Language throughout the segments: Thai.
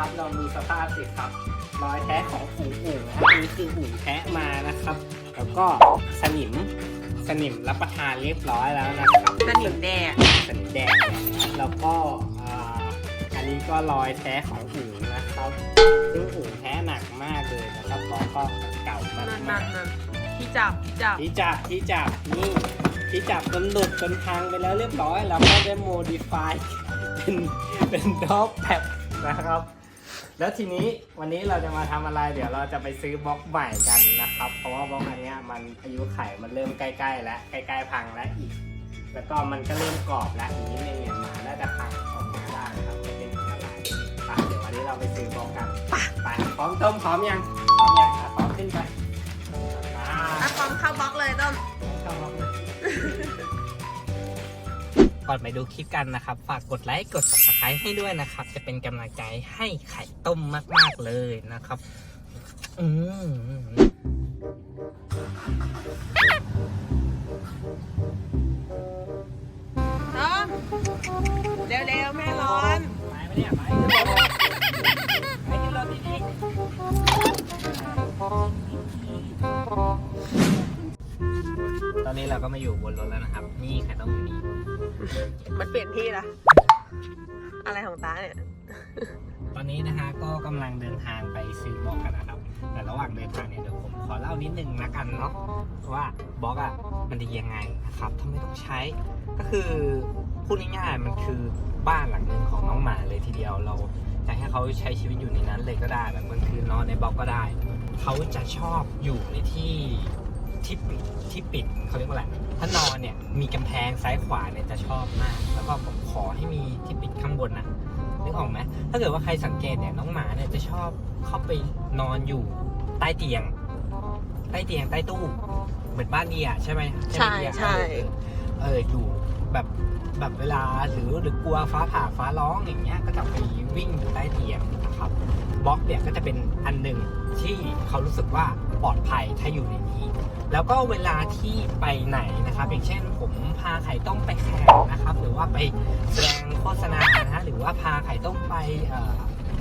นะครับ เราดูสภาพสิครับรอยแท้ของหูอู่นะครับอันนี้คือหูแท้มานะครับ แล้วก็สนิมสนิมรับประทานเรียบร้อยแล้วนะครับ สนิมแดงสนิมแดงนะครับแล้วก็อ่าอันนี้ก็รอยแท้ของหูนะครับ ซึ่งหูแท้หนักมากเลยนะครับล้อก็เก่ามากนั่นมานั่กนนั่นที่จับที่จับ ที่จับที่จับนี่ที่จับจนหลุดจนพังไปแล้วเรียบร้อย แล้วก็ได้โมดิฟายเป็นเป็นด็อกแพดนะครับ แล้วทีนี้วันนี้เราจะมาทำอะไร เดี๋ยวเราจะไปซื้อบล็อกใหม่กันนะครับ เพราะว่าบล็อกอันนี้มันอายุไขมันเริ่มใกล้ๆ แล้วใกล้ๆพังแล้วอีก แล้วก็มันก็เริ่มกรอบแล้วอีกนิดนึงเนี่ยมาน่าจะพังออกมาได้นะครับไม่เป็นอันตรายไปเดี๋ยววันนี้เราไปซื้อบล็อกกันไปพร้อมต้มพร้อมยังพร้อมยังพร้อมขึ้นไปอะพร้อมเข้าบล็อกเลยต้ม ก่อนไปดูคลิปกันนะครับ ฝากกดไลค์ กด subscribe ให้ด้วยนะครับ จะเป็นกำลังใจให้ไข่ต้มมาก ๆ เลยนะครับ อืมต้มเร็วๆแม่ร้อนไปไหมเนี่ยไปไปกินรถดีๆ ตอนนี้เราก็มาอยู่บนรถแล้วนะครับ นี่ไข่ต้มอยู่นี่มันเปลี่ยนที่ละอะไรของตาเนี่ย ตอนนี้นะฮะก็กำลังเดินทางไปซื้อบล็อกกันนะครับ แต่ระหว่างเดินทางเนี่ยเดี๋ยวผมขอเล่านิดนึงนะกันเนาะว่าบล็อกอะมันดียังไงนะครับทำไมต้องใช้ ก็คือพูดง่ายๆมันคือบ้านหลังหนึ่งของน้องหมาเลยทีเดียวเราจะให้เขาใช้ชีวิตอยู่ในนั้นเลยก็ได้แบบบางคืนนอนในบล็อกก็ได้ เขาจะชอบอยู่ในที่ ที่ปิดที่ปิดเขาเรียกว่าอะไรถ้านอนเนี่ยมีกำแพงซ้ายขวาเนี่ยจะชอบมาก แล้วก็ผมขอให้มีที่ปิดข้างบนนะนึกออกไหมถ้าเกิดว่าใครสังเกตเนี่ยน้องหมาเนี่ยจะชอบเข้าไปนอนอยู่ใต้เตียง ใต้เตียงใต้ตู้เหมือนบ้านเดียใช่ไหมไหมใช่เดียใช่เออเอออยู่แบบแบบเวลาหรือหรือกลัวฟ้าผ่าฟ้าร้องอย่างเงี้ยก็จะไปวิ่งอยู่ใต้เตียงนะครับบล็อกเนี่ยก็จะเป็นอันหนึ่งที่เขารู้สึกว่า ปลอดภัยถ้าอยู่ในนี้ แล้วก็เวลาที่ไปไหนนะครับ อย่างเช่นผมพาไข่ต้มไปแข่งนะครับ หรือว่าไปแสดงโฆษณานะฮะหรือว่าพาไข่ต้มไป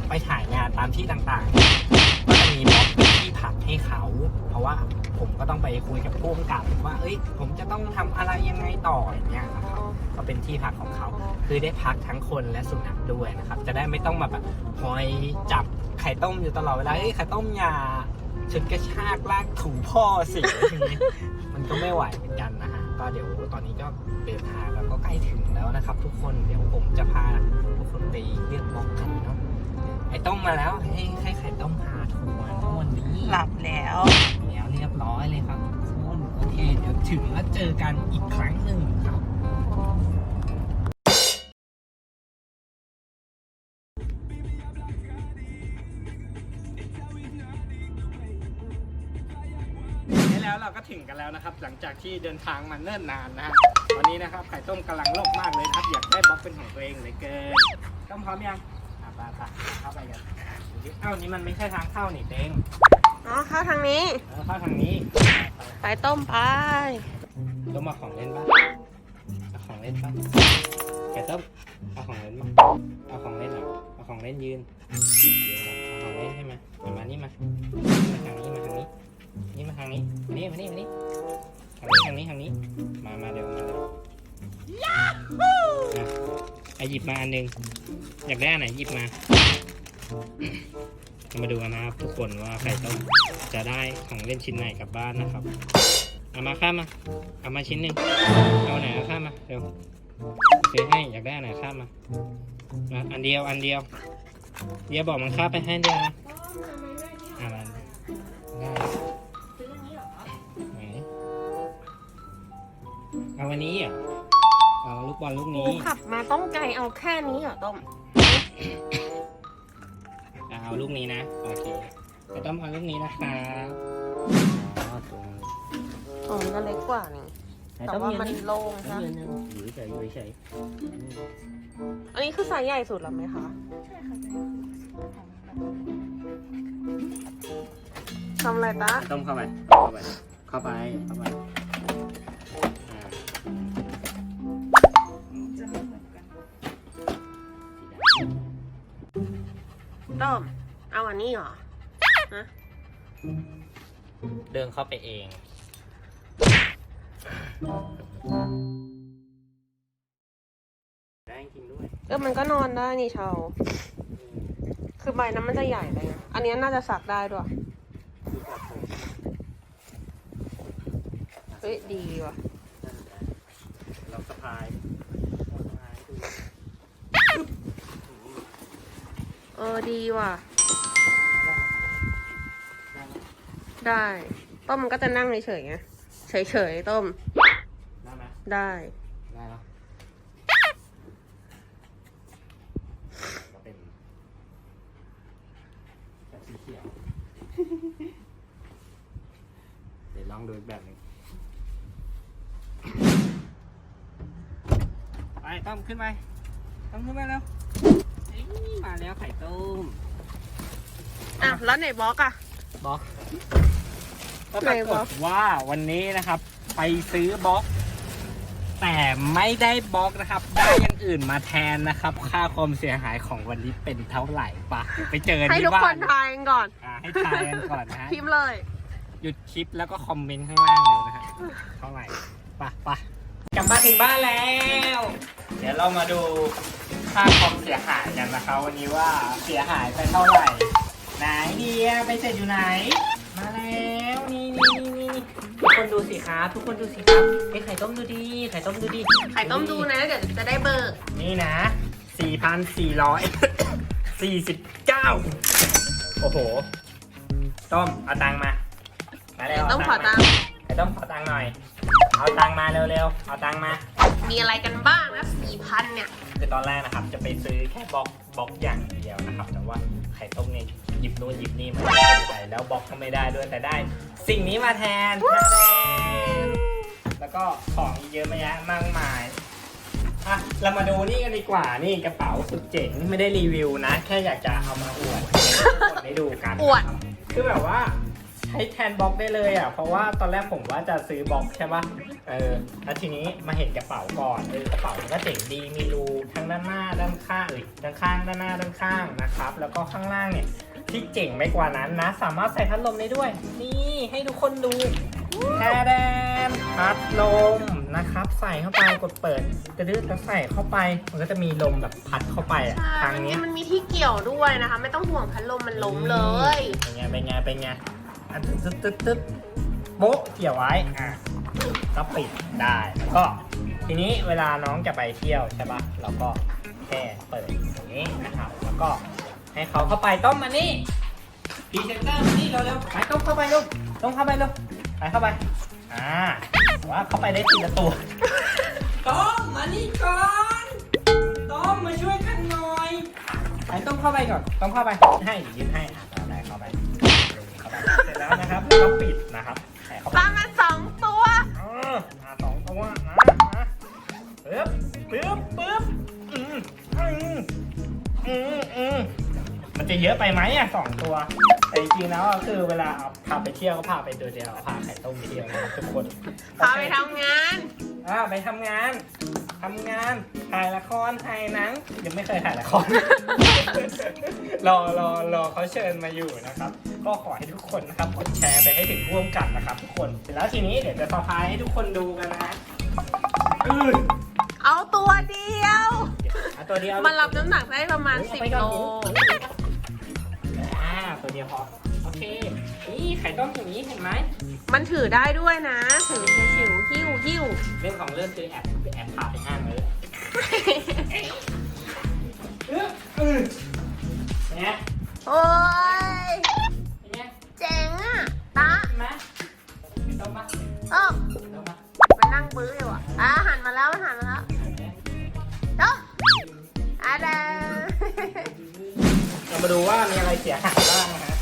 ไปถ่ายงานตามที่ต่างๆ ก็จะมีบล็อกเป็นที่พักให้เขา เพราะว่าผมก็ต้องไปคุยกับผู้กำกับว่า เอ้ย ผมจะต้องทำอะไรยังไงต่ออย่างเงี้ยนะครับก็เป็นที่พักของเขา คือได้พักทั้งคนและสุนัขด้วยนะครับ จะได้ไม่ต้องมาแบบคอยจับไข่ต้มอยู่ตลอดเวลาเอ้ย ไข่ต้มอย่า ฉุดกระชากลากถูพ่อสิอย่างงี้มันก็ไม่ไหวเหมือนกันนะฮะก็เดี๋ยวตอนนี้ก็เดินทางแล้วก็ใกล้ถึงแล้วนะครับ ทุกคนเดี๋ยวผมจะพาทุกคนไปเลือกบล็อกกันเนาะไอ้ต้มมาแล้วให้ให้ไข่ต้มพาทัวร์ทั้งวันนี้หลับแล้วแล้วเรียบร้อยเลยครับทุกคนโอเค เดี๋ยวถึงแล้วเจอกันอีกครั้งหนึ่งครับ แล้วนะครับ หลังจากที่เดินทางมาเนิ่นนานนะฮะวันนี้นะครับไข่ต้มกำลังโลภมากเลยนะครับ อยากได้บล็อกเป็นของตัวเองเหลยเกินต้มพร้อมยังอะไปไปเข้าไปกันดูดิเอ้านี่มันไม่ใช่ทางเข้านี่เต้งอ๋อเข้าทางนี้เออเข้าทางนี้ไปต้มไปต้มมาของเล่นปะเอาของเล่นปะแกต้มเอาของเล่นมาเอาของเล่นเหรอเอาของเล่นยืนยืนก่อนเอาของเล่นให้มาเอามานี่มามาทางนี้มาทางนี้ นี่มาทางนี้มานี่มานี่มานี่ทางนี้ทางนี้ทางนี้ มามาเดี๋ยวมาเดี๋ยวอะไอะหยิบมาอันหนึงอยากได้อันไหนหยิบมาเรามาดูกันนะครับทุกคนว่าใครต้องจะได้ของเล่นชิ้นไหนกลับบ้านนะครับเอามาข้ามมาเอามาชิ้นหนึ่งเอาไหนเอาข้ามมาเร็วซื้อให้อยากได้อันไหนข้ามมามาอันเดียวอันเดียวเดียวบอกมันข้ามไปให้เดียวนะ วันนี้เหรอะเอาลูกบอลลูกกูนี้ขับมาต้องไกลเอาแค่นี้เหรอต้มเอาลูกนี้นะโอเคจะต้องเอาลูกนี้นะครับอ๋อตรงอ๋อมันก็เล็กกว่านี่แต่ว่ามันโล่งต้อนะงยืนหนึ่งอยู่เฉยอยู่เฉยอันนี้คือไซส์ใหญ่สุดแล้วไหมคะทำอะไรตะต้มเข้าไปเข้าไปเข้าไปเข้าไป เดินเข้าไปเอง ได้จริงด้วยเออมันก็นอนได้นี่เชาคือใบนั้นมันจะใหญ่ไปนะอันนี้น่าจะสักได้ด้วยเฮ้ยดีว่ะเราสะพายสะพายดู เออดีว่ะ ได้ไหมได้ต้มมันก็จะนั่งเฉยๆไง เฉยๆต้ม ได้ไหมได้ ได้แล้วก็เป็นแบบสีเขียว เดี๋ยวลองดูอีกแบบหนึ่งไปต้มขึ้นไปต้มขึ้นไปแล้วเอ้ยมาแล้วไข่ต้ม อะ แล้วไหนบล็อกอะ บล็อก ก็ปไหนรากบล็ฏอกว่าวันนี้นะครับ ไปซื้อบล็อก แต่ไม่ได้บล็อกนะครับ ได้อย่างอื่นมาแทนนะครับ ค่าความเสียหายของวันนี้เป็นเท่าไหร่ปะไปเจอให้ที่ทุกบ้าคนนทายกันก่อนอ่าให้ทายกันก่อนนะฮะ พิมพ์เลย หยุดคลิปแล้วก็คอมเมนต์ข้างล่างเลยนะฮะเท่าไหร่ปะปะกลับมาถึงบ้านแล้ว เดี๋ยวเรามาดูค่าความเสียหายกันนะคะวันนี้ว่าเสียหายไปเท่าไหร่ ไหนเดียไปเสร็จอยู่ไหนมาแล้ว นี่นี่นี่นี่ทุกคนดูสิครับทุกคนดูสิครับไอ้ยไข่ต้มดูดีไข่ต้มดูดีไข่ต้มดูนะ เดี๋ยวจะได้เบิกนี่นะ4,449โอ้โห ต้มเอาตังค์มา มาเร็วต้องขอเาตัตังงค์ค์มาไอ้ต้มขอตังค์หน่อย เอาตังค์มาเร็วๆ เอาตังค์มา มีอะไรกันบ้างนะสี่พันเนี่ยคือตอนแรกนะครับ จะไปซื้อแค่บล็อกบล็อกอย่างเดียวนะครับ แต่ว่าไข่ต้มเนี่ยหยิบนู่นหยิบนี่มาใส่แล้วบล็อกก็ไม่ได้ด้วยแต่ได้ สิ่งนี้มาแทนมาแทนแล้วก็ของอีกเยอะมากแยะมากมายอะเรามาดูนี่กันดีกว่านี่กระเป๋าสุดเจ๋งไม่ได้รีวิวนะ แค่อยากจะเอามาอวดให้ทุกคนได้ดูกันอวดนะครับคือแบบว่า ใช้แทนบล็อกได้เลยอะ เพราะว่าตอนแรกผมว่าจะซื้อบล็อกใช่ปะเออแล้วทีนี้มาเห็นกระเป๋าก่อนเออกระเป๋ามันก็เจ๋งดีมีรูทั้งด้านหน้าด้านข้างเอ้ยด้านข้างด้านหน้าด้านข้างนะครับ แล้วก็ข้างล่างเนี่ยที่เจ๋งไปกว่านั้นนะ สามารถใส่พัดลมได้ด้วย นี่ให้ทุกคนดูแทแดนพัดลมนะครับ ใส่เข้าไปกดเปิดจะดื้อแล้วใส่เข้าไป มันก็จะมีลมแบบพัดเข้าไปอะทางมันมีเนี้ยมันมีที่เกี่ยวด้วยนะคะ ไม่ต้องห่วงพัดลมมันล้มเลยเป็นไงเป็นไงเป็นไง อะตึ๊ดตึ๊ดตึ๊ดตึ๊ดโบ๊ะเกี่ยวไว้อะก็ปิดได้แล้วก็ทีนี้เวลาน้องจะไปเที่ยวใช่ปะเราก็แค่เปิดอย่างนี้นะครับแล้วก็ให้เขาเข้าไปต้มมานี่พรีเซนเตอร์มานี่เร็วๆไปต้มเข้าไปลูกต้มเข้าไปลูกไปเข้าไปอ่าแต่ว่าเข้าไปได้ทีละตัวต้มมานี่ก่อนต้มมาช่วยกันหน่อยไอ้ต้องเข้าไปก่อนต้องเข้าไปให้ยืนให้อะ เอาได้เข้าไปเข้าไปเสร็จแล้วนะครับแล้วก็ปิดนะครับใส่เข้าไปปลามาสองตัว เอออะสองตัวนะนะปึ๊บปึ๊บปึ๊บอืมอืมอืมอืมมันจะเยอะไปไหมอะสองตัว แต่จริงๆแล้วอะคือเวลาเอาพาไปเที่ยวก็พาไปตัวเดียวพาไข่ต้มไปเที่ยวนะครับทุกคน พาไปทำงาน อ่าไปทำงาน ทำงาน ถ่ายละคร ถ่ายหนัง ยังไม่เคยถ่ายละคร รอรอรอเขาเชิญมาอยู่นะครับ ก็ขอให้ทุกคนนะครับกดแชร์ไปให้ถึงร่วมกันนะครับ ทุกคนเสร็จแล้วทีนี้เดี๋ยวจะสะพายให้ทุกคนดูกันนะอือเอาตัวเดียว เอาตัวเดียวมันรับน้ำหนักได้ประมาณเอาสิบไปก่โลอนอ่าตัวเดียวพอโอเค นี่ไข่ต้มอย่างนี้เห็นไหม มันถือได้ด้วยนะ ถือชิวๆหิ้วหิ้วเรื่องของเรื่องคือแอบแอบพาไปห้างเลยเออเออเนี่ยโอ้ย เป็นไงเจ๋งอะตาเห็นไหมไข่ต้มปะเออไข่ต้มปะมันนั่งบื้ออยู่อะอะหันมาแล้วมันหันมาแล้วจบอะเด้อเรามาดูว่ามีอะไรเสียหายบ้างนะฮะ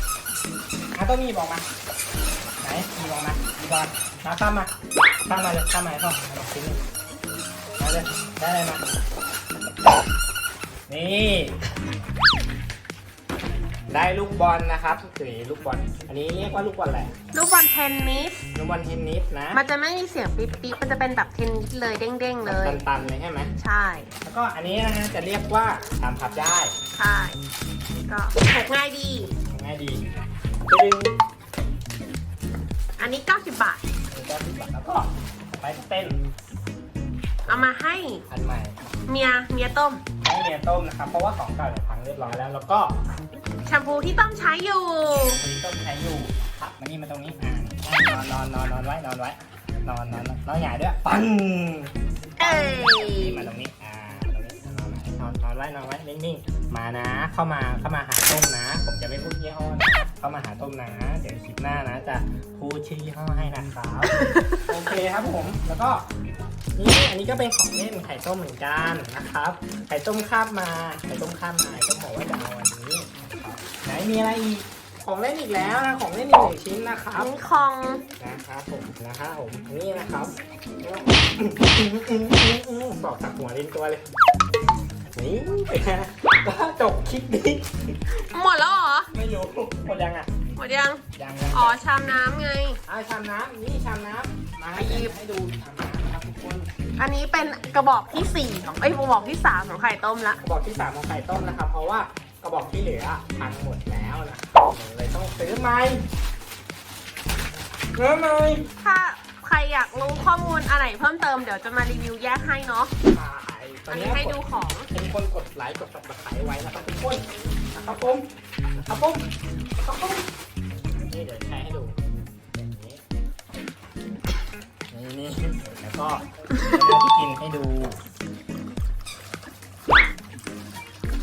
อะต้องมีบอกมา ไหน มีบอกมามีบอลมาข้ามมาข้ามมาเลยข้ามมาให้พ่อมาลองชิ้นหนึงมาเลยได้อะไรมา นี่ ได้ลูกบอลนะครับคือลูกบอล อันนี้เรียกว่าลูกบอลอะไร ลูกบอลเทนนิส ลูกบอลเทนนิสนะ มันจะไม่มีเสียงปิ๊บปิ๊บมันจะเป็นแบบเทนนิสเลยเด้งๆเลย ตันๆเลยใช่ไหม ใช่ แล้วก็อันนี้นะฮะจะเรียกว่าตามพับได้ ใช่ ก็พกง่ายดี ง่ายดีดึงอันนี้ 90 บาท แล้วก็ติดบัตรแล้วก็ไปเต้นเอามาให้อันใหม่ เมียเมียต้ม ให้เมียต้มนะครับ เพราะว่าของเก่าเนี่ยพังเรียบร้อยแล้ว แล้วก็ แชมพูที่ต้มใช้อยู่มีต้มใช้อยู่ครับมานี่มาตรงนี้อ่านอนนอนนอนนอนไว้นอนไว้นอนนอนนอนนอนหงายด้วยปังเอ้ยนี่มาตรงนี้อ่าตรงนี้นอนนอนไว้นอนไว้นิ่งๆมานะ เข้ามาเข้ามาหาต้มนะ ผมจะไม่พูดยี่ห้อนะเข้ามาหาต้มนะเดี๋ยวคลิปหน้านะ จะพูดชื่อยี่ห้อให้นะครับโอเคครับผมแล้วก็นี่อันนี้ก็เป็นของเล่นไข่ต้มเหมือนกันนะครับไข่ต้มคาบมาไข่ต้มคาบมาไข่ต้มบอกว่าจะเอาอันนี้ ไหนมีอะไรอีก ของเล่นอีกแล้วนะ ของเล่นอีกหนึ่งชิ้นนะครับอันนี้คองนะครับผมนะครับผมนี่นะครับบอกจากหัวลิ้นตัวเลย นี่เป็นไงก็จบคลิปนี้หมดแล้วเหรอ ไม่รู้หมดยังอะหมดยัง ยังยังอ๋อ ชามน้ำไง อ่าชามน้ำนี่ชามน้ำมาให้ให้ดูชามน้ำนะครับทุกคนอันนี้เป็นกระบอกที่4ของเอ้ยกระบอกที่3ของไข่ต้มละกระบอกที่สามของไข่ต้มนะครับ เพราะว่าก ระบอกที่เหลือพังหมดแล้วนะครับเลยต้องซื้อใหม่ซื้อใหม่ถ้าใครอยากรู้ข้อมูลอะไรเพิ่มเติมเดี๋ยวจะมารีวิวแยกให้เนาะขายตออันนนี้นี้ให้กดูดของเป็นคนกดไลค์กด subscribe ไว้นะครับทุกคนนะครับผมนะครับผมนะครับผมนี่เดี๋ยวแชร์ให้ดูอย่างนี้นี่นี่แล้วก็เรื่องที่กินให้ดู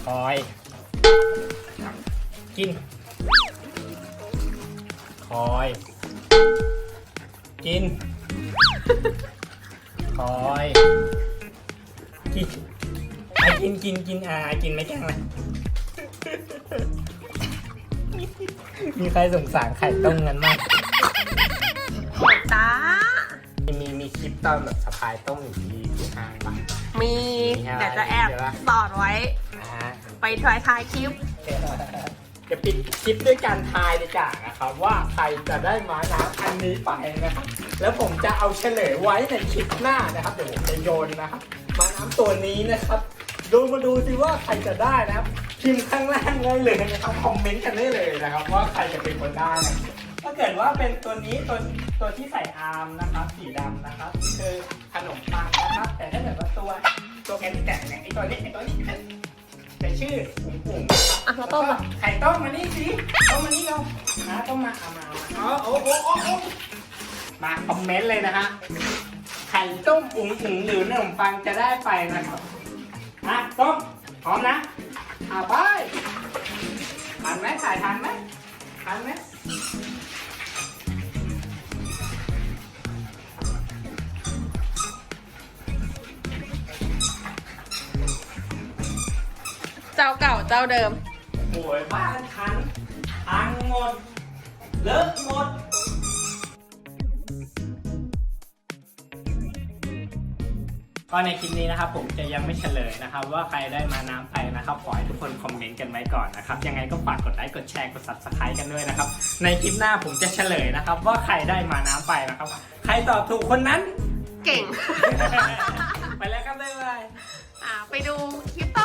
คอย กิน คอย กิน คอย กินไอกินกินกินอ่าไอกินไม่แกล้งเลยมีใครสงสารไข่ต้มกันมากจ้ามีมีมีคลิปตอนแบบสะพายต้มอยู่ที่ที่ห้างปะมีมีอะไร เดี๋ยวจะแอบเดี๋ยวนะสอดไว้ นะฮะ ไปทายทายคลิป เดี๋ยวปิดคลิปด้วยการทายดีกว่านะครับว่าใครจะได้ม้าน้ำอันนี้ไปนะครับแล้วผมจะเอาเฉลยไว้ในคลิปหน้านะครับเดี๋ยวผมจะโยนนะครับม้าน้ำตัวนี้นะครับดูมาดูสิว่าใครจะได้นะครับพิมพ์ข้างล่างได้เลยนะครับคอมเมนต์กันได้เลยนะครับ ว่าใครจะเป็นคนได้นะถ้าเกิดว่าเป็นตัวนี้ตัวตัวที่ใส่อาร์มนะครับสีดำนะครับคือขนมปังนะครับ แต่ถ้าเกิดว่าตัวตัวแกนแกะเนี่ยไอตัวนี้ไอตัวนี้ จะชื่อปุ๋งปุ๋งนะครับอะแล้วต้มล่ะไข่ต้มมานี่สิต้มมานี่เรานะต้มมาเอามาเอามาเอาโอ้โอ้โอ้โอ้มาคอมเมนต์เลยนะฮะไข่ต้มอุ๋งอุ๋งหรือขนมปังจะได้ไปนะครับนะต้มพร้อมนะเอาไปทันไหมถ่ายทันไหมทันไหม เจ้าเก่าเจ้าเดิมโอ้ยบ้านทันพังหมด เลอะหมด ก็ในคลิปนี้นะครับ ผมจะยังไม่เฉลยนะครับ ว่าใครได้มาน้ำไปนะครับขอให้ทุกคนคอมเมนต์กันไว้ก่อนนะครับ ยังไงก็ฝากกดไลค์กดแชร์กด subscribe กันด้วยนะครับ ในคลิปหน้าผมจะเฉลยนะครับ ว่าใครได้มาน้ำไปนะครับ ใครตอบถูกคนนั้น เก่ง ไปแล้วครับบ๊ายบาย อ่าไปดูคลิปต้ม